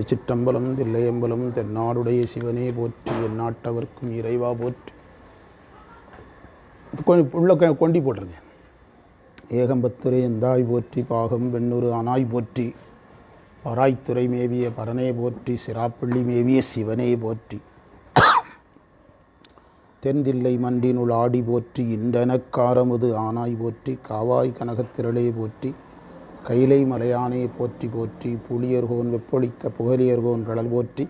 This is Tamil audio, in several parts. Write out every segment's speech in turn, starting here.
திருச்சிற்றம்பலம் தில்லையம்பலம் தென்னாடுடைய சிவனே போற்றி எந்நாட்டவர்க்கும் இறைவா போற்றி. கொ- உள்ள கொண்டி போட்டிருங்க ஏகம்பத்துரை எந்தாய் போற்றி பாகம் வெண்ணூறு ஆனாய் போற்றி. பராய்த்துறை மேவிய பரனே போற்றி சிராப்பள்ளி மேவிய சிவனே போற்றி. தென்தில்லை மன்றினுள் ஆடி போற்றி இண்டனக்காரமுது ஆனாய் போற்றி காவாய் கனகத்திரளே போற்றி. கைலை மலையானே போற்றி போற்றி புலியர்கோன் வெப்பொழித்த புகழியர்கோன் கடல் போற்றி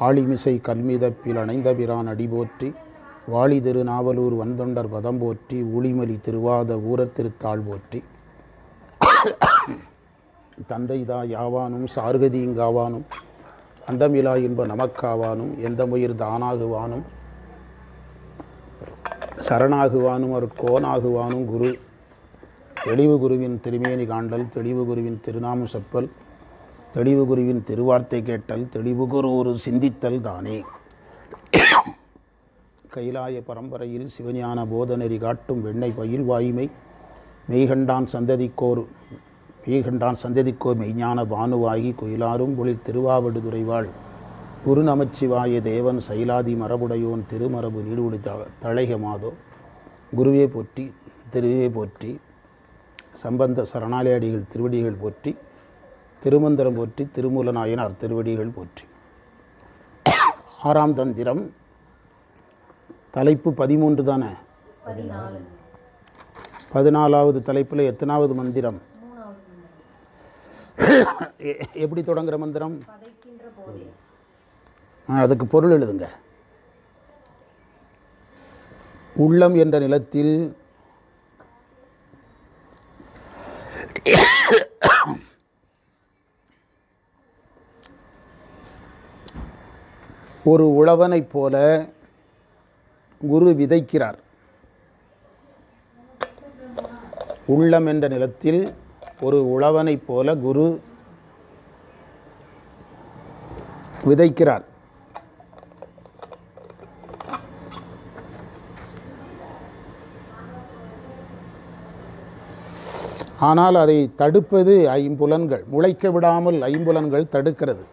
ஆளிமிசை கல்மிதப்பில் அணைந்த பிரான் அடி போற்றி வாளி திருநாவலூர் வந்தொண்டர் பதம் போற்றி ஊழிமலி திருவாத ஊரத் திருத்தாள் போற்றி. தந்தைதா யாவானும் சார்கதியுங்காவானும் அந்தமிலா இன்ப நமக்காவானும் எந்த முயிர் தானாகுவானும் சரணாகுவானும் அவர் கோனாகுவானும் குரு தெளிவு குருவின் திருமேனி காண்டல் தெளிவு குருவின் திருநாமம் செப்பல் தெளிவு குருவின் திருவார்த்தை கேட்டல் தெளிவு குரு ஒரு சிந்தித்தல் தானே. கைலாய பரம்பரையில் சிவஞான போதநெறி காட்டும் வெண்ணெய் பயில் வாய்மை மெய்கண்டான் சந்ததிக்கோர் மெய்கண்டான் சந்ததிக்கோர் மெய்ஞான பானுவாகி குயிலாரும் பொழில் திருவாவடுதுறைவாள் குரு நமச்சிவாய தேவன் சைலாதி மரபுடையோன் திருமரபு நீடுடி த தழைக மாதோ. குருவே போற்றி திருவே போற்றி. சம்பந்த சரணாலயடிகள் திருவடிகள் போற்றி திருமந்திரம் போற்றி திருமூல நாயனார் திருவடிகள் போற்றி. ஆறாம் தந்திரம் தலைப்பு பதிமூன்று தானே? பதினாலாவது தலைப்பில் எத்தனாவது மந்திரம்? எ- எப்படி தொடங்குற மந்திரம்? அதுக்கு பொருள் எழுதுங்க. உள்ளம் என்ற நிலத்தில் ஒரு உழவனைப் போல குரு விதைக்கிறார். உள்ளம் என்ற நிலத்தில் ஒரு உழவனைப் போல குரு விதைக்கிறார். ஆனால் அதை தடுப்பது ஐம்புலன்கள் முளைக்க விடாமல் ஐம்புலன்கள் தடுக்கிறது.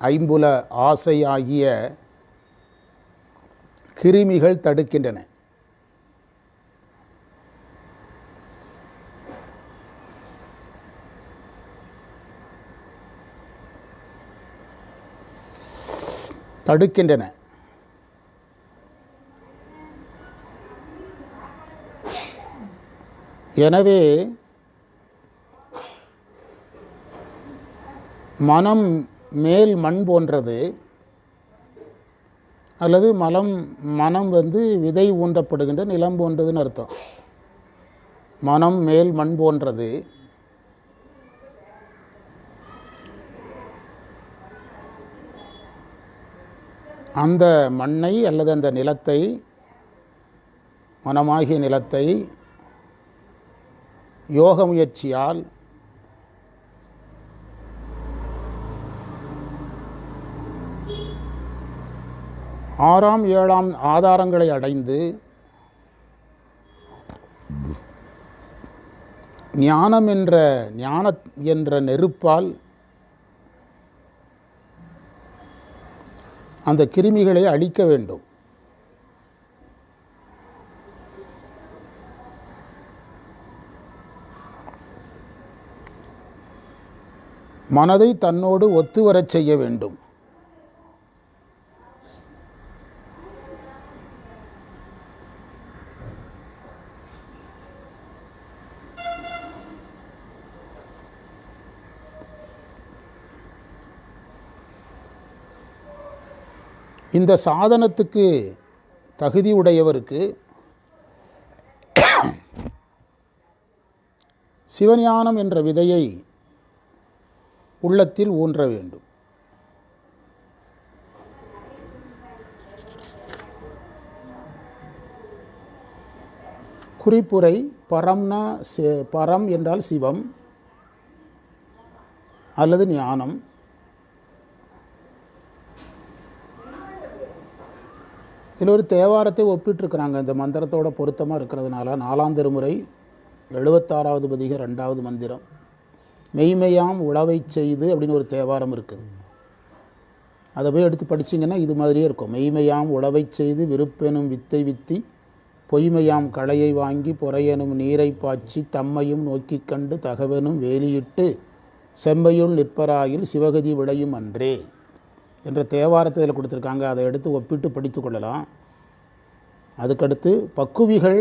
ஐம்புல ஆசை ஆகிய கிருமிகள் தடுக்கின்றன. தடுக்கின்றன. எனவே மனம் மேல் மண் போன்றது. அல்லது மலம் மனம் வந்து விதை ஊன்றப்படுகின்ற நிலம் போன்றதுன்னு அர்த்தம். மனம் மேல் மண் போன்றது. அந்த மண்ணை அல்லது அந்த நிலத்தை மனமாகிய நிலத்தை யோக முயற்சியால் ஆறாம் ஏழாம் ஆதாரங்களை அடைந்து ஞானம் என்ற ஞான என்ற நெருப்பால் அந்த கிருமிகளை அழிக்க வேண்டும். மனதை தன்னோடு ஒத்துவரச் செய்ய வேண்டும். இந்த சாதனத்துக்கு தகுதி உடையவருக்கு சிவஞானம் என்ற விதையை உள்ளத்தில் ஊன்ற வேண்டும். குறிப்புரை பரம்னா பரம் என்றால் சிவம் அல்லது ஞானம். இதில் ஒரு தேவாரத்தை ஒப்பிட்டிருக்கிறாங்க. இந்த மந்திரத்தோட பொருத்தமாக இருக்கிறதுனால நாலாம் திருமுறை எழுபத்தாறாவது பதிக ரெண்டாவது மந்திரம். மெய்மையாம் உழவைச் செய்து அப்படின்னு ஒரு தேவாரம் இருக்குது. அதை போய் எடுத்து படிச்சிங்கன்னா இது மாதிரியே இருக்கும். மெய்மையாம் உழவைச் செய்து விருப்பெனும் வித்தை வித்தி பொய்மையாம் களையை வாங்கி பொறையெனும் நீரை பாய்ச்சி தம்மையும் நோக்கி கண்டு தகவனும் வேலியிட்டு செம்மையுள் நிற்பராயில் சிவகதி விளையும் அன்றே. என்ற தேவாரத்தை இதில் கொடுத்துருக்காங்க. அதை எடுத்து ஒப்பிட்டு படித்து கொள்ளலாம். அதுக்கடுத்து பக்குவிகள்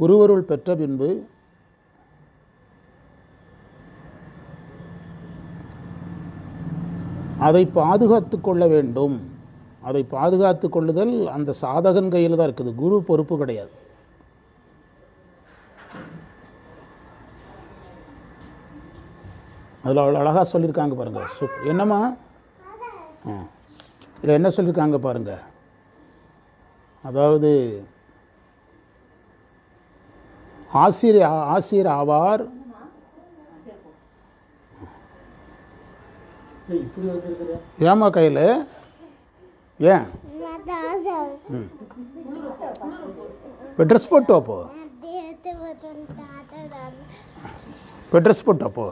குருவருள் பெற்ற பின்பு அதை பாதுகாத்து கொள்ள வேண்டும். அதை பாதுகாத்து கொள்ளுதல் அந்த சாதகன் கையில் தான் இருக்குது. குரு பொறுப்பு கிடையாது. அதில் அவ்வளோ அழகாக சொல்லியிருக்காங்க பாருங்கள் சூப் என்னம்மா? இதில் என்ன சொல்லியிருக்காங்க பாருங்கள் அதாவது ஆசிரியர் ஆசிரியர் ஆவார். ஏமா கையில்? ஏன்? இப்போ ட்ரெஸ் போட்டோ அப்போ இப்போ ட்ரெஸ் போட்டோ அப்போ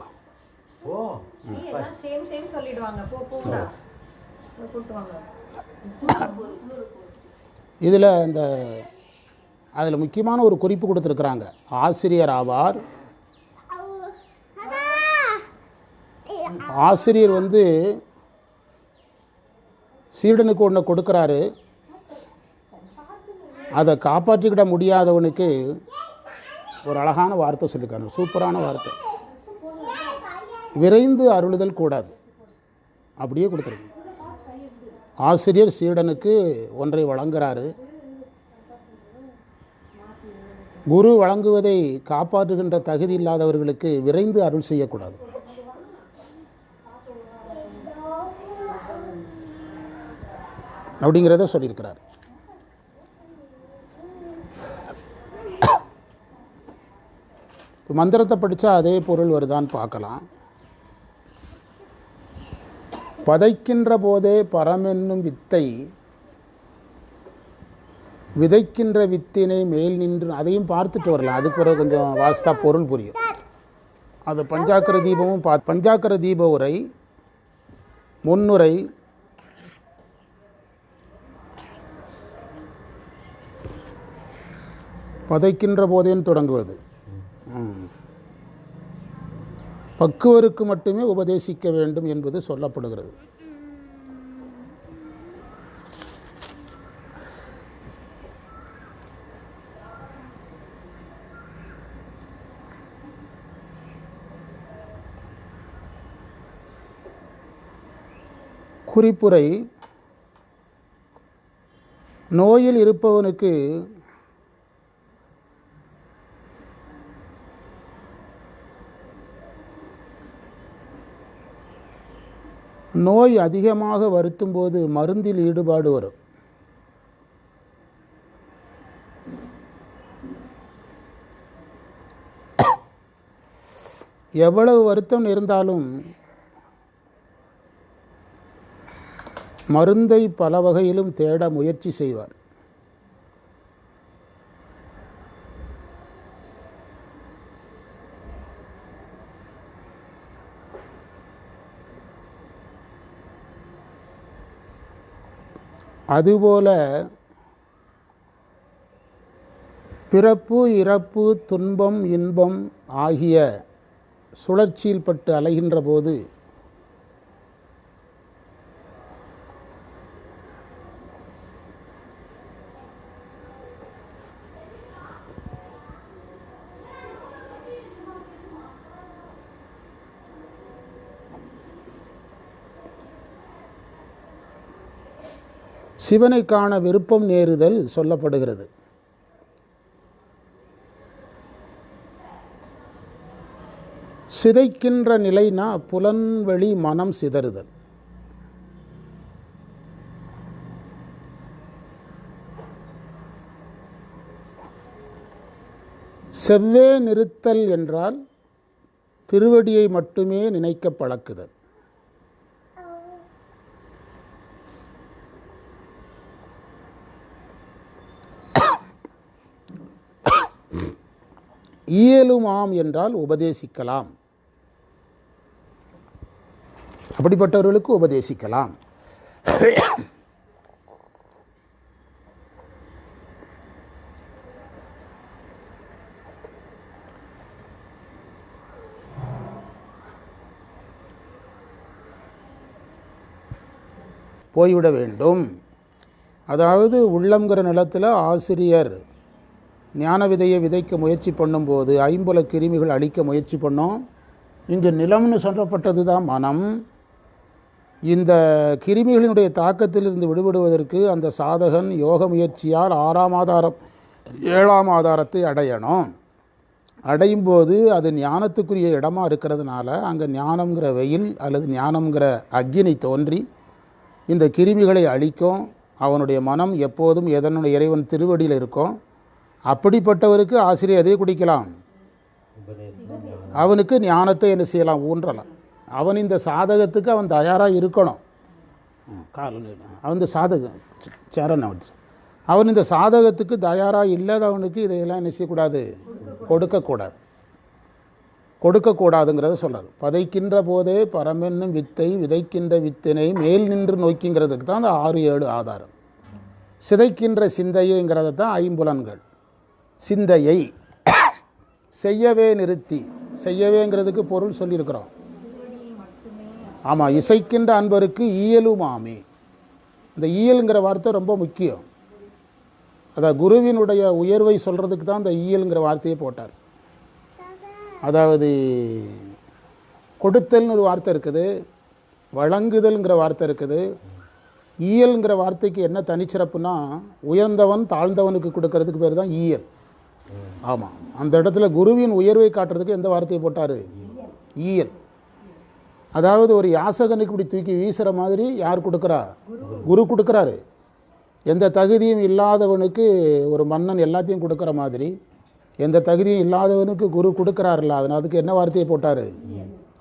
இதில் இந்த அதில் முக்கியமான ஒரு குறிப்பு கொடுத்துருக்குறாங்க. ஆசிரியர் ஆவார். ஆசிரியர் வந்து சீடனுக்கு ஒன்று கொடுக்குறாரு. அதை காப்பாற்றிக்கிட முடியாதவனுக்கு ஒரு அழகான வார்த்தை சொல்லியிருக்காரு. சூப்பரான வார்த்தை. விரைந்து அருளுதல் கூடாது. அப்படியே கொடுத்துருக்கு ஆசிரியர் சீடனுக்கு ஒன்றை வழங்குகிறாரு குரு வழங்குவதை காப்பாற்றுகின்ற தகுதி இல்லாதவர்களுக்கு விரைந்து அருள் செய்யக்கூடாது. அப்படிங்கிறத சொல்லியிருக்கிறார். மந்திரத்தை படித்தா அதே பொருள் வருதான்னு பார்க்கலாம். பதைக்கின்ற போதே பரமென்னும் வித்தை விதைக்கின்ற வித்தினை மேல் நின்று அதையும் பார்த்துட்டு வரலாம். அதுக்கு பிறகு கொஞ்சம் வாஸ்தா பொருள் புரியும். அது பஞ்சாக்கர தீபமும் பா பஞ்சாக்கர தீப உரை முன்னுரை பதைக்கின்ற போதேன்னு தொடங்குவது. ம். பக்குவருக்கு மட்டுமே உபதேசிக்க வேண்டும் என்பது சொல்லப்படுகிறது. குறிப்புரை நோயில் இருப்பவனுக்கு நோய் அதிகமாக வருத்தும் போது மருந்தில் ஈடுபாடு வரும். எவ்வளவு வருத்தம் இருந்தாலும் மருந்தை பல வகையிலும் தேட முயற்சி செய்வார். அதுபோல பிறப்பு இறப்பு துன்பம் இன்பம் ஆகிய சுழற்சியில் பட்டு அலைகின்ற போது சிவனை காண விருப்பம் நேருதல் சொல்லப்படுகிறது. சிதைக்கின்ற நிலைனா புலன்வெளி மனம் சிதறுதல். செவ்வே நிறுத்தல் என்றால் திருவடியை மட்டுமே நினைக்க பழக்குதல். இயலுமாம் என்றால் உபதேசிக்கலாம். அப்படிப்பட்டவர்களுக்கு உபதேசிக்கலாம். போய்விட வேண்டும். அதாவது உள்ளங்கிற நிலத்தில் ஆசிரியர் ஞான விதையை விதைக்க முயற்சி பண்ணும்போது ஐம்புல கிருமிகள் அழிக்க முயற்சி பண்ணோம். இங்கு நிலம்னு சொல்லப்பட்டது தான் மனம். இந்த கிருமிகளினுடைய தாக்கத்திலிருந்து விடுபடுவதற்கு அந்த சாதகன் யோக முயற்சியால் ஆறாம் ஆதாரம் ஏழாம் ஆதாரத்தை அடையணும். அடையும் போது அது ஞானத்துக்குரிய இடமா இருக்கிறதுனால அங்கே ஞானம்ங்கிற வெயில் அல்லது ஞானம்ங்கிற அக்னி தோன்றி இந்த கிருமிகளை அழிக்கும். அவனுடைய மனம் எப்போதும் எதனுடைய இறைவன் திருவடியில் இருக்கும் அப்படிப்பட்டவருக்கு ஆசிரியர் எதை குடிக்கலாம். அவனுக்கு ஞானத்தை என்ன செய்யலாம்? ஊன்றலாம். அவன் இந்த சாதகத்துக்கு அவன் தயாராக இருக்கணும். அவன் இந்த சாதகம் சரண் அவன். அவன் இந்த சாதகத்துக்கு தயாராக இல்லாதவனுக்கு இதையெல்லாம் என்ன செய்யக்கூடாது? கொடுக்கக்கூடாது. கொடுக்கக்கூடாதுங்கிறத சொல்கிறார் பதைக்கின்ற போதே பரமென்னும் வித்தை விதைக்கின்ற வித்தினை மேல் நின்று நோக்கிங்கிறதுக்கு தான் அந்த ஆறு ஏழு ஆதாரம். சிதைக்கின்ற சிந்தையைங்கிறத தான் ஐம்புலன்கள். சிந்தையை செய்யவே நிறுத்தி செய்யவேங்கிறதுக்கு பொருள் சொல்லியிருக்கிறோம். ஆமாம் இசைக்கின்ற அன்பருக்கு இயலுமாமே. இந்த ஈயலுங்கிற வார்த்தை ரொம்ப முக்கியம். அதான் குருவினுடைய உயர்வை சொல்கிறதுக்கு தான் இந்த ஈயலுங்கிற வார்த்தையை போட்டார். அதாவது கொடுத்தல்னு ஒரு வார்த்தை இருக்குது வழங்குதல்ங்கிற வார்த்தை இருக்குது. இயல்ங்கிற வார்த்தைக்கு என்ன தனிச்சிறப்புனா உயர்ந்தவன் தாழ்ந்தவனுக்கு கொடுக்கறதுக்கு பேர் தான் ஈயல் ஆமாம் அந்த இடத்துல குருவின் உயர்வை காட்டுறதுக்கு எந்த வார்த்தையை போட்டார்? ஈயல். அதாவது ஒரு யாசகனுக்கு இப்படி தூக்கி வீசுகிற மாதிரி யார் கொடுக்குறா? குரு கொடுக்குறாரு. எந்த தகுதியும் இல்லாதவனுக்கு ஒரு மன்னன் எல்லாத்தையும் கொடுக்குற மாதிரி எந்த தகுதியும் இல்லாதவனுக்கு குரு கொடுக்குறாருல்ல அதனால் அதுக்கு என்ன வார்த்தையை போட்டார்?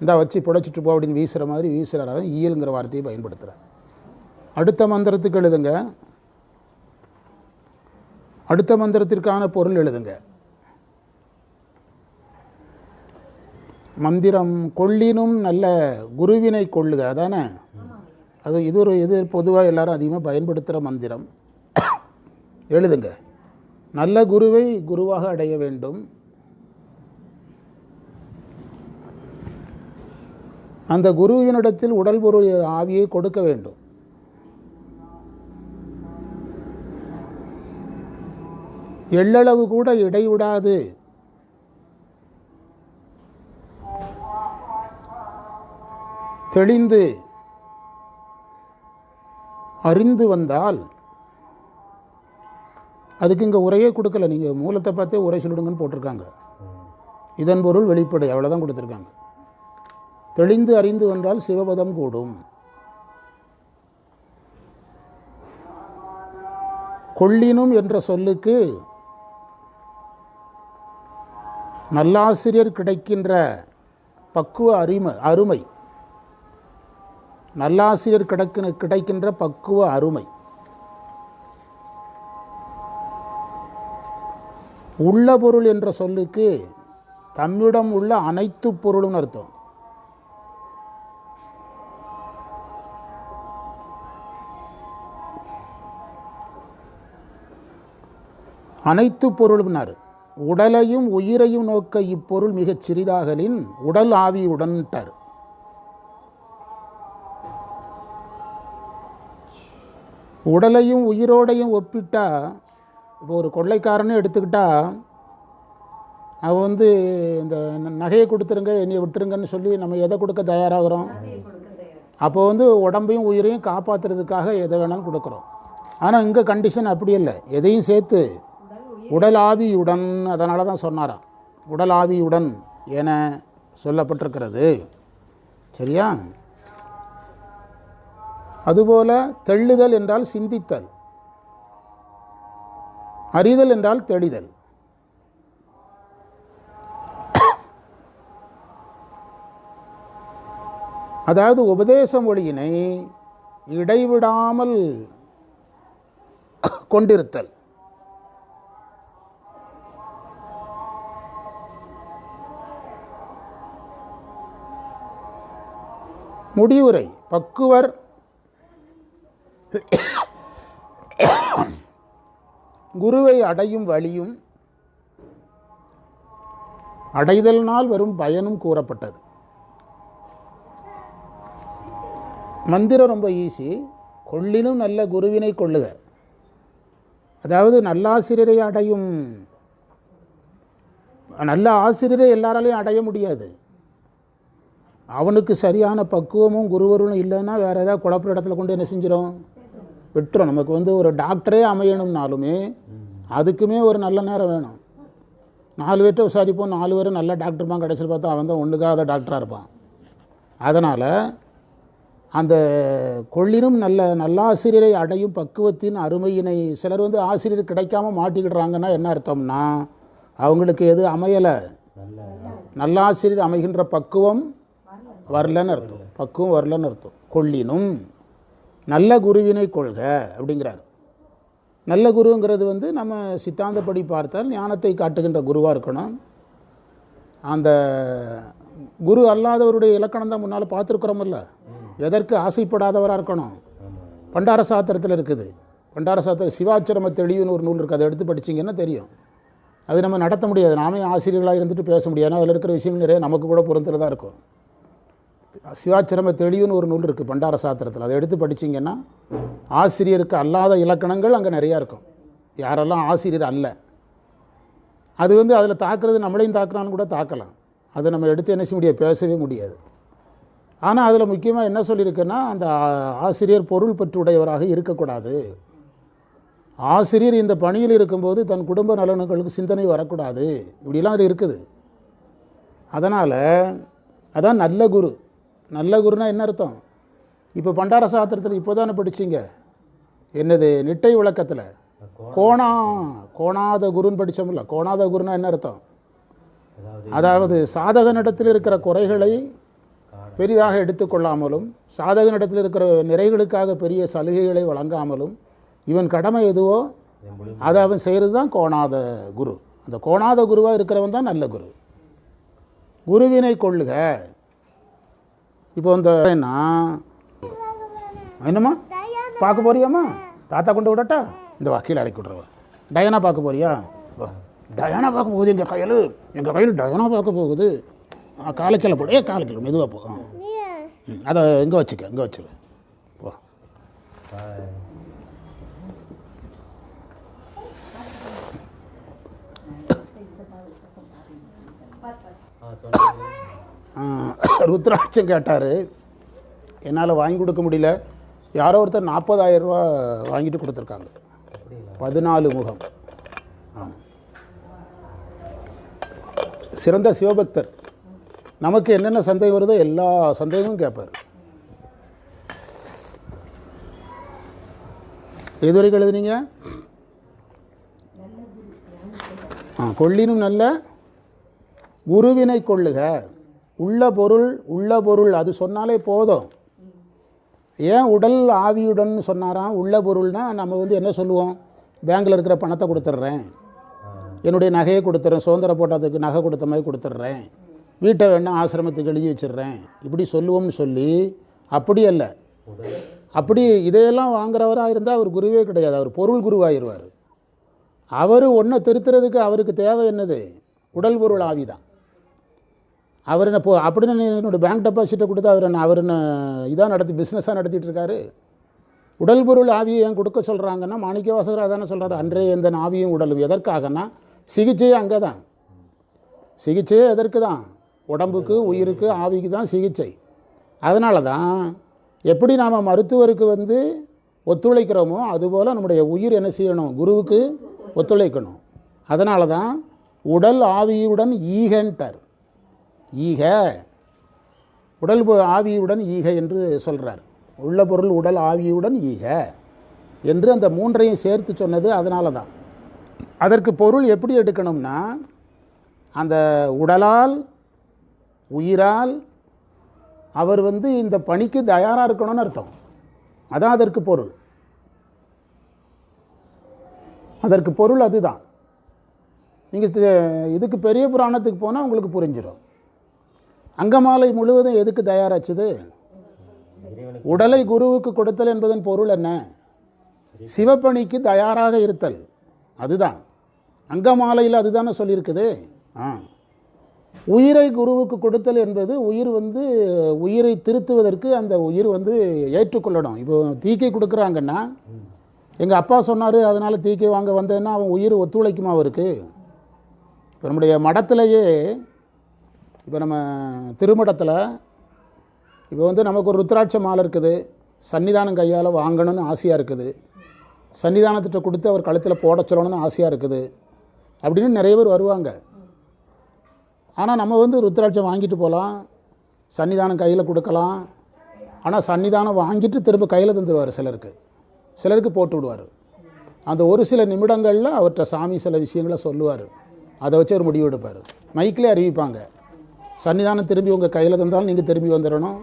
இந்தா வச்சு புடைச்சிட்டு போ அப்படின்னு வீசுகிற மாதிரி வீசுகிறார் அதான் ஈயல்ங்கிற வார்த்தையை பயன்படுத்துகிறார் அடுத்த மந்திரத்துக்கு எழுதுங்க. அடுத்த மந்திரத்திற்கான பொருள் எழுதுங்க. மந்திரம் கொள்ளினும் நல்ல குருவினை கொள்ளுக அதானே? அது இது ஒரு இது பொதுவாக எல்லாரும் அதிகமாக பயன்படுத்துகிற மந்திரம். எழுதுங்க. நல்ல குருவை குருவாக அடைய வேண்டும். அந்த குருவினிடத்தில் உடல் பொருள் ஆவியை கொடுக்க வேண்டும். எள்ளளவு கூட இடைவிடாது. தெளிந்து அறிந்து வந்தால் அதுக்கு இங்கே உரையே கொடுக்கல. நீங்கள் மூலத்தை பார்த்தே உரை சொல்லிடுங்கன்னு போட்டிருக்காங்க. இதன் பொருள் வெளிப்படை. அவ்வளோதான் கொடுத்துருக்காங்க. தெளிந்து அறிந்து வந்தால் சிவபதம் கூடும். கொள்ளினும் என்ற சொல்லுக்கு நல்லாசிரியர் கிடைக்கின்ற பக்குவ அருமை அருமை. நல்லாசிரியர் கிடைக்கிற கிடைக்கின்ற பக்குவ அருமை. உள்ள பொருள் என்ற சொல்லுக்கு தம்மிடம் உள்ள அனைத்து பொருளும் அர்த்தம். அனைத்து பொருள்னார். உடலையும் உயிரையும் நோக்க இப்பொருள் மிகச் சிறிதாகலின் உடல் ஆவியுடன்ட்டார் உடலையும் உயிரோடையும் ஒப்பிட்டா இப்போ ஒரு கொள்ளைக்காரனே எடுத்துக்கிட்டா அவன் வந்து இந்த நகையை கொடுத்துருங்க என்னையை விட்டுருங்கன்னு சொல்லி நம்ம எதை கொடுக்க தயாராகிறோம்? அப்போ வந்து உடம்பையும் உயிரையும் காப்பாற்றுறதுக்காக எதை வேணாலும் கொடுக்குறோம். ஆனால் இங்கே கண்டிஷன் அப்படி இல்லை. எதையும் சேர்த்து உடல் ஆவியுடன் அதனால தான் சொன்னாராம். உடல் ஆவியுடன் என சொல்லப்பட்டிருக்கிறது. சரியா? அதுபோல தெள்ளுதல் என்றால் சிந்தித்தல். அறிதல் என்றால் தெளிதல். அதாவது உபதேச மொழியினை இடைவிடாமல் கொண்டிருத்தல். முடிவுரை பக்குவர் குருவை அடையும் வழியும் அடைதலினால் வரும் பயனும் கூறப்பட்டது. மந்திரம் ரொம்ப ஈஸி கொள்ளினும் நல்ல குருவினை கொள்ளுக. அதாவது நல்லாசிரியரை அடையும். நல்ல ஆசிரியரை எல்லாராலையும் அடைய முடியாது. அவனுக்கு சரியான பக்குவமும் குருவரும் இல்லைன்னா வேறு ஏதாவது குழப்ப இடத்துல கொண்டு என்ன செஞ்சிடும் விட்டுரும். நமக்கு வந்து ஒரு டாக்டரே அமையணும்னாலுமே அதுக்குமே ஒரு நல்ல நேரம் வேணும். நாலு பேர்கிட்ட விசாரிப்போம். நாலு பேரும் நல்ல டாக்டர்மா கடைசியில் பார்த்தா அவன் தான் ஒன்றுக்காத டாக்டராக இருப்பான். அதனால் அந்த கொள்ளினும் நல்ல நல்லாசிரியரை அடையும் பக்குவத்தின் அருமையினை சிலர் வந்து ஆசிரியர் கிடைக்காம மாட்டிக்கிடுறாங்கன்னா என்ன அர்த்தம்னா அவங்களுக்கு எது அமையலை? நல்லாசிரியர் அமைகின்ற பக்குவம் வரலன்னு அர்த்தம். பக்குவம் வரலன்னு அர்த்தம். கொள்ளினும் நல்ல குருவினை கொள்க அப்படிங்கிறார். நல்ல குருங்கிறது வந்து நம்ம சித்தாந்தப்படி பார்த்தால் ஞானத்தை காட்டுகின்ற குருவாக இருக்கணும். அந்த குரு அல்லாதவருடைய இலக்கணம் தான் முன்னால் பார்த்துருக்குறோமில்ல எதற்கு ஆசைப்படாதவராக இருக்கணும்? பண்டார சாத்திரத்தில் இருக்குது. பண்டார சாத்திரம் சிவாச்சிரம தெளிவுன்னு ஒரு நூல் இருக்குது அதை எடுத்து படிச்சிங்கன்னா தெரியும். அது நம்ம நடத்த முடியாது. நாமே ஆசிரியர்களாக இருந்துட்டு பேச முடியாது. ஏன்னா அதில் இருக்கிற விஷயம் நிறைய நமக்கு கூட பொறுத்துறதா இருக்கும். சிவாச்சிரம தெளிவுன்னு ஒரு நூல் இருக்குது பண்டார சாத்திரத்தில். அதை எடுத்து படிச்சிங்கன்னா ஆசிரியருக்கு அல்லாத இலக்கணங்கள் அங்கே நிறையா இருக்கும். யாரெல்லாம் ஆசிரியர் அல்ல. அது வந்து அதில் தாக்குறது நம்மளையும் தாக்குனாலும் கூட தாக்கலாம். அதை நம்ம எடுத்து என்ன செய்ய முடியாது? பேசவே முடியாது. ஆனால் அதில் முக்கியமாக என்ன சொல்லியிருக்குன்னா அந்த ஆசிரியர் பொருள் பற்றுடையவராக இருக்கக்கூடாது. ஆசிரியர் இந்த பணியில் இருக்கும்போது தன் குடும்ப நலன்களுக்கு சிந்தனை வரக்கூடாது. இப்படிலாம் அது இருக்குது. அதனால் அதான் நல்ல குரு. நல்ல குருனா என்ன அர்த்தம்? இப்போ பண்டார சாத்திரத்தில் இப்போ தானே படிச்சிங்க? என்னது நிட்டை விளக்கத்தில்? கோணா கோணாத குருன்னு படித்தோம்ல கோணாத குருனா என்ன அர்த்தம்? அதாவது சாதகனிடத்தில் இருக்கிற குறைகளை பெரிதாக எடுத்துக்கொள்ளாமலும் சாதகனிடத்தில் இருக்கிற நிறைகளுக்காக பெரிய சலுகைகளை வழங்காமலும் இவன் கடமை எதுவோ அதை அவன் செய்கிறது தான் கோணாத குரு. அந்த கோணாத குருவாக இருக்கிறவன் தான் நல்ல குரு. குருவினை கொள்ளுக இப்போ இந்த என்ன? என்னம்மா? பார்க்க போறியாம்மா? தாத்தா கொண்டு விடட்டா? இந்த வக்கீல் அழைக்கி விட்றவா டயனா பார்க்க போறியா? வா. டயானா பார்க்க போகுது எங்கள் கையில். எங்கள் கையில் டயானா பார்க்க போகுது. ஆ, போடு. ஏ காலைக்கில மெதுவாக போ. அதை எங்கே வச்சுக்க எங்கே வச்சுக்க போ. ஆ, ருத்ராட்சம் கேட்டார். என்னால் வாங்கி கொடுக்க முடியல. யாரோ ஒருத்தர் 40000 ரூபா வாங்கிட்டு கொடுத்துருக்காங்க. பதினாலு முகம். சிறந்த சிவபக்தர். நமக்கு என்னென்ன சந்தேகம் வருதோ எல்லா சந்தேகமும் கேட்பார். எது வரைக்கும் எழுதுனீங்க? ஆ கொள்ளினும் நல்ல குருவினை கொள்ளுக. உள்ள பொருள் உள்ள பொருள் அது சொன்னாலே போதும். ஏன் உடல் ஆவியுடன் சொன்னாராம்? உள்ள பொருள்னா நம்ம வந்து என்ன சொல்லுவோம்? பேங்க்கில் இருக்கிற பணத்தை கொடுத்துட்றேன். என்னுடைய நகையை கொடுத்துட்றேன். சுதந்திர போட்டத்துக்கு நகை கொடுத்த மாதிரி கொடுத்துட்றேன். வீட்டை வேணால் ஆசிரமத்துக்கு எழுதி வச்சிடுறேன். இப்படி சொல்லுவோம்னு சொல்லி அப்படி அல்ல. அப்படி இதையெல்லாம் வாங்குறவராக இருந்தால் அவர் குருவே கிடையாது. அவர் பொருள் குருவாயிருவார். அவர் ஒன்றை திருத்துறதுக்கு அவருக்கு தேவை என்னது? உடல் பொருள் ஆவி தான் அவர் என்ன போ அப்படின்னு நீ என்னோட பேங்க் டெபாசிட்டை கொடுத்து அவர் என்ன அவர் என்ன இதாக நடத்தி பிஸ்னஸாக நடத்திட்டு இருக்காரு? உடல் பொருள் ஆவியை ஏன் கொடுக்க சொல்கிறாங்கன்னா மாணிக்க வாசகர் அதானே சொல்கிறாரு அன்றைய எந்த ஆவியும் உடலும். எதற்காகன்னா சிகிச்சையே அங்கே தான் சிகிச்சையே எதற்கு தான் உடம்புக்கு உயிருக்கு ஆவிக்கு தான் சிகிச்சை. அதனால தான் எப்படி நாம் மருத்துவருக்கு வந்து ஒத்துழைக்கிறோமோ அதுபோல் நம்முடைய உயிர் என்ன செய்யணும்? குருவுக்கு ஒத்துழைக்கணும். அதனால தான் உடல் ஆவியுடன் ஈகென்டர் ஈக. உடல் பொ- ஆவியுடன் ஈக என்று சொல்கிறார் உள்ள பொருள் உடல் ஆவியுடன் ஈக என்று அந்த மூன்றையும் சேர்த்து சொன்னது அதனால தான் அதற்கு பொருள் எப்படி எடுக்கணும்னா அந்த உடலால் உயிரால் அவர் வந்து இந்த பணிக்கு தயாராக இருக்கணும்னு அர்த்தம். அதான் அதற்கு பொருள். அதற்கு பொருள் அதுதான். நீங்கள் இதுக்கு பெரிய புராணத்துக்கு போனால் உங்களுக்கு புரிஞ்சிடும் அங்கமாலை முழுவதும் எதுக்கு தயாராச்சுது? உடலை குருவுக்கு கொடுத்தல் என்பதன் பொருள் என்ன? சிவப்பணிக்கு தயாராக இருத்தல். அதுதான். அங்கமாலையில் அதுதானே சொல்லியிருக்குது? ஆ. உயிரை குருவுக்கு கொடுத்தல் என்பது உயிர் வந்து உயிரை திருத்துவதற்கு அந்த உயிர் வந்து ஏற்றுக்கொள்ளணும். இப்போ தீக்கை கொடுக்குறாங்கன்னா எங்கள் அப்பா சொன்னார் அதனால் தீக்கை வாங்க வந்தேன்னா அவன் உயிர் ஒத்துழைக்குமா அவருக்கு? இப்போ நம்முடைய மடத்திலேயே இப்போ நம்ம திருமடத்தில் இப்போ வந்து நமக்கு ஒரு ருத்ராட்ச மாலை இருக்குது. சன்னிதானம் கையால் வாங்கணும்னு ஆசையாக இருக்குது. சன்னிதானத்திட்ட கொடுத்து அவர் கழுத்தில் போட சொல்லணும்னு ஆசையாக இருக்குது. அப்படின்னு நிறைய பேர் வருவாங்க. ஆனால் நம்ம வந்து ருத்ராட்சம் வாங்கிட்டு போகலாம் சன்னிதானம் கையில் கொடுக்கலாம். ஆனால் சன்னிதானம் வாங்கிட்டு திரும்ப கையில் தந்துடுவார் சிலருக்கு. சிலருக்கு போட்டு விடுவார். அந்த ஒரு சில நிமிடங்களில் அவர்கிட்ட சாமி சில விஷயங்களை சொல்லுவார். அதை வச்சு ஒரு முடிவு எடுப்பார். மைக்கிலே அறிவிப்பாங்க. சன்னிதானம் திரும்பி உங்கள் கையில் தந்தாலும் நீங்கள் திரும்பி வந்துடணும்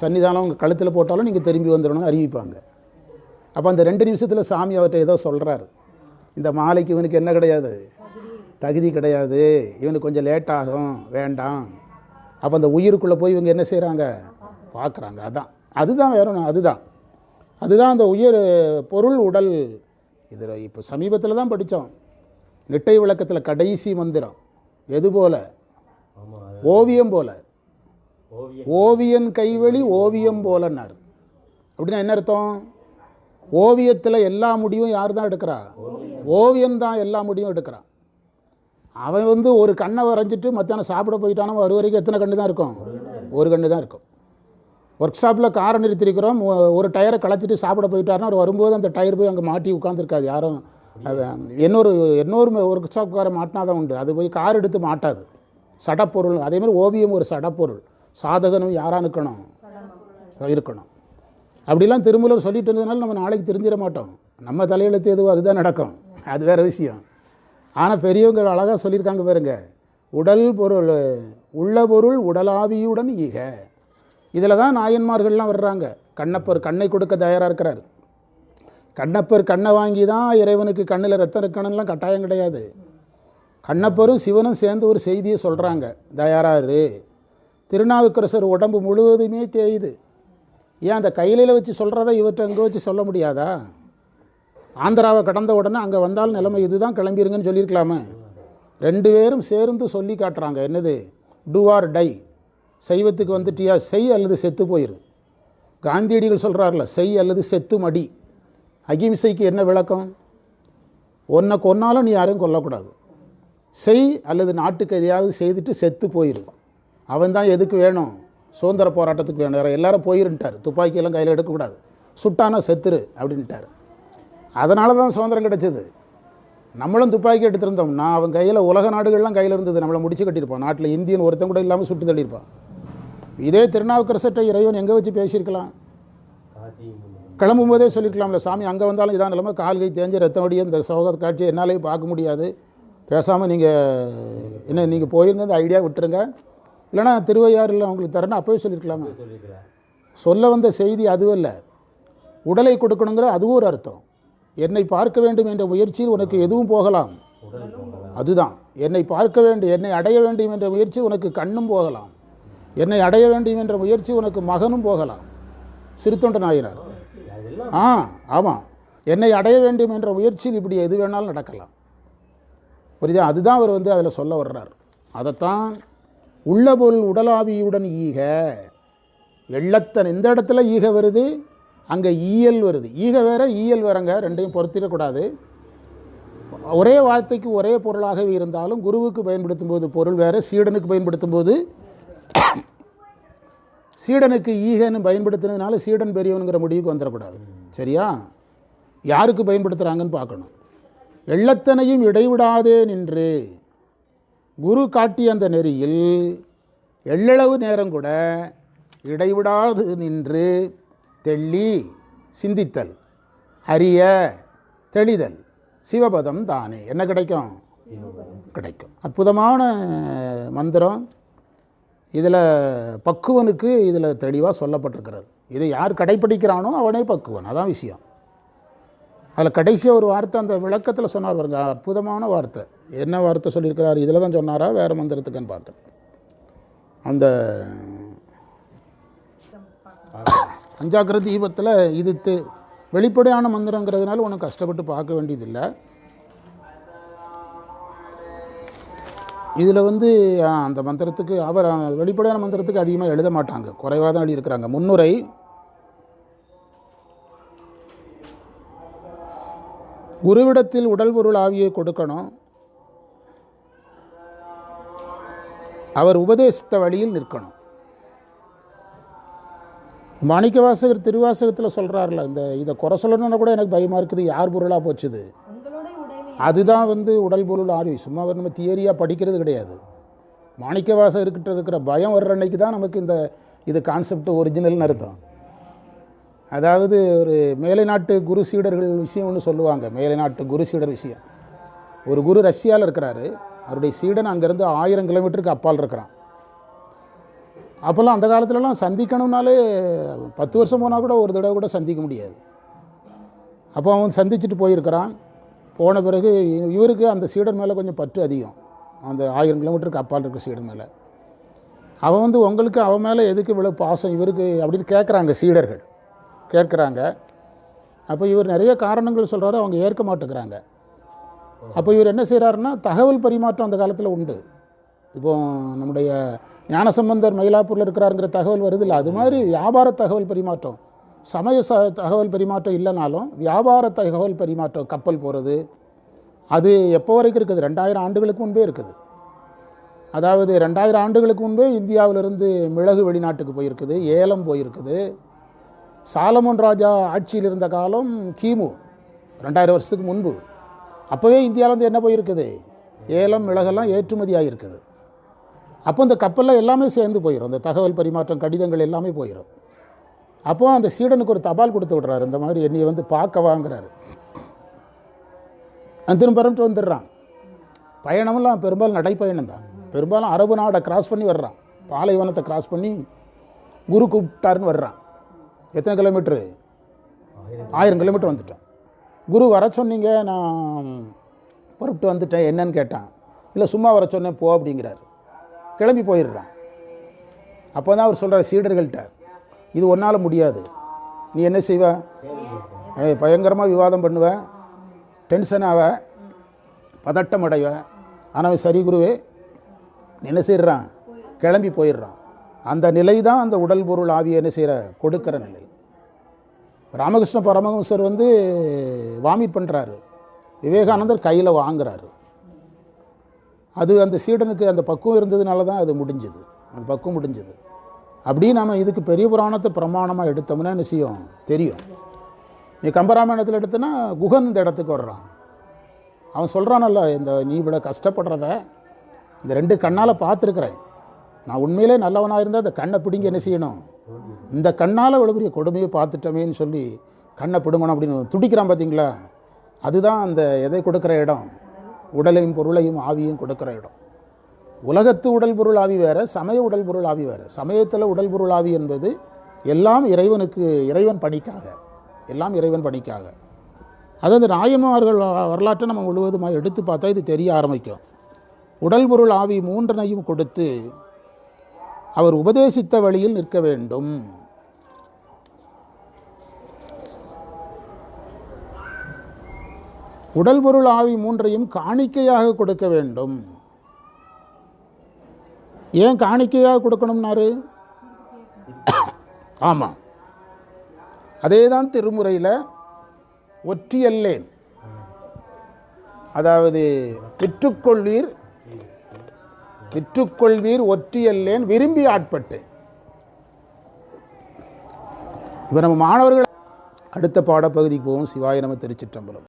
சன்னிதானம் உங்கள் கழுத்தில் போட்டாலும் நீங்கள் திரும்பி வந்துடணும்னு அறிவிப்பாங்க. அப்போ அந்த ரெண்டு நிமிஷத்தில் சாமி அவர்கிட்ட ஏதோ சொல்கிறாரு இந்த மாலைக்கு இவனுக்கு என்ன கிடையாது? தகுதி கிடையாது. இவனுக்கு கொஞ்சம் லேட்டாகும் வேண்டாம். அப்போ அந்த உயிருக்குள்ளே போய் இவங்க என்ன செய்கிறாங்க பார்க்குறாங்க அதான். அதுதான் வேற அதுதான். அதுதான் அந்த உயிர் பொருள் உடல். இதில் இப்போ சமீபத்தில் தான் படித்தோம் நிட்டை விளக்கத்தில் கடைசி மந்திரம். எது போல்? ஓவியம் போல. ஓவியம். ஓவியன் கைவழி ஓவியம் போலன்னார். அப்படின்னா என்ன அர்த்தம்? ஓவியத்தில் எல்லா முடிவும் யார் தான் எடுக்கிறா ஓவியன் தான் எல்லா முடிவும் எடுக்கிறான் அவன் வந்து ஒரு கண்ணை வரைஞ்சிட்டு மத்தியானம் சாப்பிட போயிட்டானா ஒரு வரைக்கும் எத்தனை கண்ணு தான் இருக்கும்? ஒரு கண்ணு தான். இருக்கும். ஒர்க் ஷாப்பில் காரை நிறுத்திருக்கிறோம் ஒரு டயரை களைச்சிட்டு சாப்பிட போயிட்டாருன்னா அவர் வரும்போது அந்த டயர் போய் அங்கே மாட்டி உட்காந்துருக்காது யாரும் அவன் இன்னொரு இன்னொரு ஒர்க் ஷாப்காரை மாட்டினாதான் உண்டு. அது போய் கார் எடுத்து மாட்டாது. சடப்பொருள் அதே மாதிரி ஓவியம் ஒரு சடப்பொருள். சாதகனும் யாராக இருக்கணும். இருக்கணும் அப்படிலாம் திருமூலர் சொல்லிட்டு இருந்ததுனால நம்ம நாளைக்கு தெரிஞ்சிட மாட்டோம். நம்ம தலையெழுத்து எதுவோ அதுதான் நடக்கும். அது வேறு விஷயம். ஆனால் பெரியவங்க அழகாக சொல்லியிருக்காங்க பாருங்க உடல் பொருள் உள்ள பொருள் உடலாவியுடன் ஈக. இதில் தான் நாயன்மார்கள்லாம் வர்றாங்க. கண்ணப்பர் கண்ணை கொடுக்க தயாராக இருக்கிறார். கண்ணப்பர் கண்ணை வாங்கி தான் இறைவனுக்கு கண்ணில் ரத்தம் இருக்கணும்லாம் கட்டாயம் கிடையாது. கண்ணப்பரும் சிவனும் சேர்ந்து ஒரு செய்தியை சொல்கிறாங்க தயாராரு திருநாவுக்கரசர் உடம்பு முழுவதுமே தேயுது. ஏன் அந்த கையிலையில் வச்சு சொல்கிறத இவர்கிட்ட அங்கே வச்சு சொல்ல முடியாதா? ஆந்திராவை கடந்த உடனே அங்கே வந்தால் நிலைமை இதுதான் கிளம்பிருங்கன்னு சொல்லியிருக்கலாமே. ரெண்டு பேரும் சேர்ந்து சொல்லி காட்டுறாங்க. என்னது? டூ ஆர் டை சைவத்துக்கு வந்துட்டியா? செய் அல்லது செத்து போயிரு. காந்தியடிகள் சொல்கிறார்ல செய் அல்லது செத்து மடி. அகிம்சைக்கு என்ன விளக்கம்? ஒன்றை கொன்னாலும் நீ யாரையும் கொல்லக்கூடாது. செய் அல்லது நாட்டுக்கு எதையாவது செய்துட்டு செத்து போயிரு. அவன் தான் எதுக்கு வேணும்? சுதந்திர போராட்டத்துக்கு வேணும். வேறு எல்லாரும் போயிருன்ட்டார். துப்பாக்கியெல்லாம் கையில் எடுக்கக்கூடாது. சுட்டானா செத்துரு அப்படின்ட்டார். அதனால தான் சுதந்திரம் கிடச்சிது. நம்மளும் துப்பாக்கி எடுத்திருந்தோம்னா அவன் கையில் உலக நாடுகள்லாம் கையில் இருந்தது. நம்மளை முடிச்சு கட்டியிருப்பான். நாட்டில் இந்தியன் ஒருத்தன் கூட இல்லாமல் சுட்டு தள்ளியிருப்பான். இதே திருநாவுக்கரசர்கிட்ட இறைவன் எங்கே வச்சு பேசியிருக்கலாம்? கிளம்பும் போதே சொல்லியிருக்கலாம்ல சாமி அங்கே வந்தாலும் இதான் நிலமை. கால் கை ரத்தம் வடிய இந்த சோக காட்சியை என்னாலேயும் பார்க்க முடியாது. பேசாமல் நீங்கள் என்ன நீங்கள் போயிருங்க இந்த ஐடியா விட்டுருங்க. இல்லைனா திருவையாறு இல்லை உங்களுக்கு தரேன்னா அப்போவே சொல்லியிருக்கலாமா சொல்ல வந்த செய்தி அதுவும் இல்லை. உடலை கொடுக்கணுங்கிற அதுவும் ஒரு அர்த்தம். என்னை பார்க்க வேண்டும் என்ற முயற்சியில் உனக்கு எதுவும் போகலாம். அதுதான். என்னை பார்க்க வேண்டும் என்னை அடைய வேண்டும் என்ற முயற்சி உனக்கு கண்ணும் போகலாம். என்னை அடைய வேண்டும் என்ற முயற்சி உனக்கு மகனும் போகலாம். சிறுத்தொண்ட நாயினார். ஆ ஆமாம் என்னை அடைய வேண்டும் என்ற முயற்சியில் இப்படி எது வேணாலும் நடக்கலாம். புரியுதா? அதுதான் அவர் வந்து அதில் சொல்ல வர்றார். அதைத்தான் உள்ள பொருள் உடலாவியுடன் ஈக எள்ளத்தன் எந்த இடத்துல ஈக வருது அங்கே ஈயல் வருது. ஈக வேற ஈயல் வேறங்க ரெண்டையும் பொருத்திடக்கூடாது. ஒரே வார்த்தைக்கு ஒரே பொருளாகவே இருந்தாலும் குருவுக்கு பயன்படுத்தும் போது பொருள் வேறு சீடனுக்கு பயன்படுத்தும் போது சீடனுக்கு ஈகன்னு பயன்படுத்துனதுனால சீடன் பெரியவனுங்கிற முடிவுக்கு வந்துடக்கூடாது. சரியா? யாருக்கு பயன்படுத்துகிறாங்கன்னு பார்க்கணும். எள்ளத்தனையும் இடைவிடாதே நின்று. குரு காட்டிய அந்த நெறியில் எள்ளளவு நேரம் கூட இடைவிடாது நின்று தெள்ளி சிந்தித்தல் அறிய தெளிதல். சிவபதம் தானே. என்ன கிடைக்கும்? கிடைக்கும். அற்புதமான மந்திரம். இதில் பக்குவனுக்கு இதில் தெளிவாக சொல்லப்பட்டிருக்கிறது. இதை யார் கடைப்பிடிக்கிறானோ அவனே பக்குவன். அதான் விஷயம். அதில் கடைசியாக ஒரு வார்த்தை அந்த விளக்கத்தில் சொன்னார் பாருங்க. அற்புதமான வார்த்தை. என்ன வார்த்தை சொல்லியிருக்கிறார்? இதில் தான் சொன்னாரா? வேறு மந்திரத்துக்குன்னு பார்த்தேன். அந்த அஞ்சாக்கிர தீபத்தில் இது தெ- வெளிப்படையான மந்திரங்கிறதுனால ஒன்றும் கஷ்டப்பட்டு பார்க்க வேண்டியதில்லை. இதில் வந்து அந்த மந்திரத்துக்கு அவர் வெளிப்படையான மந்திரத்துக்கு அதிகமாக எழுத மாட்டாங்க. குறைவாக தான் எழுதியிருக்கிறாங்க. முன்னுரை குருவிடத்தில் உடல் பொருள் ஆவியை கொடுக்கணும். அவர் உபதேசித்த வழியில் நிற்கணும். மாணிக்கவாசகர் திருவாசகத்தில் சொல்கிறார்ல இந்த இதை குறை சொல்லணும்னா கூட எனக்கு பயமாக இருக்குது யார் பொருளாக போச்சுது? அதுதான் வந்து உடல் பொருள் ஆர்வி சும்மா நம்ம தியரியாக படிக்கிறது கிடையாது. மாணிக்கவாசகர்கிட்ட இருக்கிற பயம் வர்ற அன்னைக்கு தான் நமக்கு இந்த இது கான்செப்ட் ஒரிஜினல்னு அர்த்தம். அதாவது ஒரு மேலை நாட்டு குரு சீடர்கள் விஷயம் ஒன்று சொல்லுவாங்க மேலை நாட்டு குரு சீடர் விஷயம். ஒரு குரு ரஷ்யாவில் இருக்கிறாரு அவருடைய சீடன் அங்கேருந்து ஆயிரம் கிலோமீட்டருக்கு அப்பால் இருக்கிறான். அப்போல்லாம் அந்த காலத்துலலாம் சந்திக்கணும்னாலே பத்து வருஷம் போனால் கூட ஒரு தடவை கூட சந்திக்க முடியாது. அப்போ அவன் சந்திச்சுட்டு போயிருக்கிறான். போன பிறகு இவருக்கு அந்த சீடன் மேலே கொஞ்சம் பற்று அதிகம். அந்த ஆயிரம் கிலோமீட்டருக்கு அப்பால் இருக்கிற சீடன் மேலே. அவன் வந்து உங்களுக்கு அவன் மேலே எதுக்கு இவ்வளோ பாசம்? இவருக்கு அப்படின்னு கேட்குறாங்க சீடர்கள். கேட்குறாங்க. அப்போ இவர் நிறைய காரணங்கள் சொல்கிறாரு அவங்க ஏற்க மாட்டேங்கிறாங்க. அப்போ இவர் என்ன செய்கிறாருன்னா தகவல் பரிமாற்றம் அந்த காலத்தில் உண்டு. இப்போ நம்முடைய ஞானசம்பந்தர் மயிலாப்பூரில் இருக்கிறாருங்கிற தகவல் வருது இல்லை? அது மாதிரி வியாபார தகவல் பரிமாற்றம். சமய ச தகவல் பரிமாற்றம் இல்லைனாலும் வியாபார தகவல் பரிமாற்றம் கப்பல் போகிறது அது எப்போ வரைக்கும் இருக்குது? ரெண்டாயிரம் ஆண்டுகளுக்கு முன்பே இருக்குது. அதாவது ரெண்டாயிரம் ஆண்டுகளுக்கு முன்பே இந்தியாவிலிருந்து மிளகு வெளிநாட்டுக்கு போயிருக்குது ஏலம் போயிருக்குது. சாலமன் ராஜா ஆட்சியில் இருந்த காலம் கிமு ரெண்டாயிரம் வருஷத்துக்கு முன்பு. அப்போவே இந்தியாவிலேருந்து என்ன போயிருக்குது? ஏலம் மிளகெல்லாம் ஏற்றுமதி ஆகியிருக்குது அப்போ இந்த கப்பலில் எல்லாமே சேர்ந்து போயிடும் இந்த தகவல் பரிமாற்றம் கடிதங்கள் எல்லாமே போயிடும் அப்போ அந்த சீடனுக்கு ஒரு தபால் கொடுத்து விட்றாரு. இந்த மாதிரி என்னையை வந்து பார்க்க வாங்குறாரு. அந்த திரும்ப பரம்பிட்டு வந்துடுறான். பயணமெல்லாம் பெரும்பாலும் நடைப்பயணம் தான். பெரும்பாலும் அரபு நாடை கிராஸ் பண்ணி வர்றான். பாலைவனத்தை கிராஸ் பண்ணி குரு கூப்பிட்டாருன்னு வர்றான். எத்தனை கிலோமீட்ரு? ஆயிரம் கிலோமீட்டர் வந்துட்டான். குரு வர சொன்னீங்க நான் புறப்பட்டு வந்துட்டேன் என்னன்னு கேட்டான். இல்லை சும்மா வர சொன்னேன் போ அப்படிங்கிறார். கிளம்பி போயிடுறான். அப்போ தான் அவர் சொல்கிறார் சீடர்கள்ட்ட இது ஒன்றால் முடியாது. நீ என்ன செய்வ? பயங்கரமாக விவாதம் பண்ணுவ டென்ஷன் ஆவ பதட்டம் அடைவ. ஆனால் சரி குருவே நீ என்ன செய்கிறான் கிளம்பி போயிடுறான். அந்த நிலை தான் அந்த உடல் பொருள் ஆவியை என்ன செய்கிற கொடுக்கிற நிலை. ராமகிருஷ்ண பரமஹம்சர் வந்து வாமிட் பண்ணுறாரு விவேகானந்தர் கையில் வாங்குறாரு. அது அந்த சீடனுக்கு அந்த பக்குவம் இருந்ததுனால தான் அது முடிஞ்சுது. அந்த பக்குவம் முடிஞ்சது. அப்படி நம்ம இதுக்கு பெரிய புராணத்தை பிரமாணமாக எடுத்தோம்னா என்ன செய்யும்? தெரியும். நீ கம்பராமாயணத்தில் எடுத்தனா குகன் இந்த இடத்துக்கு வர்றான். அவன் சொல்கிறானல்ல இந்த நீ இவ்வளோ கஷ்டப்படுறத இந்த ரெண்டு கண்ணால் பார்த்துருக்குறேன். நான் உண்மையிலே நல்லவனாக இருந்தால் அந்த கண்ணை பிடிங்க என்ன செய்யணும்? இந்த கண்ணால் இவ்வளோ பெரிய கொடுமையை பார்த்துட்டோமேன்னு சொல்லி கண்ணை பிடுங்கணும் அப்படின்னு துடிக்கிறான் பார்த்தீங்களா அதுதான் அந்த எதை கொடுக்குற இடம்? உடலையும் பொருளையும் ஆவியும் கொடுக்குற இடம். உலகத்து உடல் பொருள் ஆவி வேறு சமய உடல் பொருள் ஆவி வேறு. சமயத்தில் உடல் பொருள் ஆவி என்பது எல்லாம் இறைவனுக்கு இறைவன் பணிக்காக. எல்லாம் இறைவன் பணிக்காக. அது அந்த நாயன்மார்கள் வரலாற்றை நம்ம முழுவதுமாக எடுத்து பார்த்தா இது தெரிய ஆரம்பிக்கும். உடல் பொருள் ஆவி மூன்றனையும் கொடுத்து அவர் உபதேசித்த வழியில் நிற்க வேண்டும். உடல் பொருள் ஆவி மூன்றையும் காணிக்கையாக கொடுக்க வேண்டும். ஏன் காணிக்கையாக கொடுக்கணும்னாரு? ஆமாம் அதே தான் திருமுறையில் ஒற்றியல்லேன். அதாவது பெற்றுக்கொள்வீர் விற்றுக்கொள்வீர் ஒற்றியல்லேன் விரும்பி ஆட்பட்டேன். இப்போ நம்ம மாணவர்கள் அடுத்த பாடப்பகுதிக்கு போவோம். சிவாய நம திருச்சிற்றம்பலம்.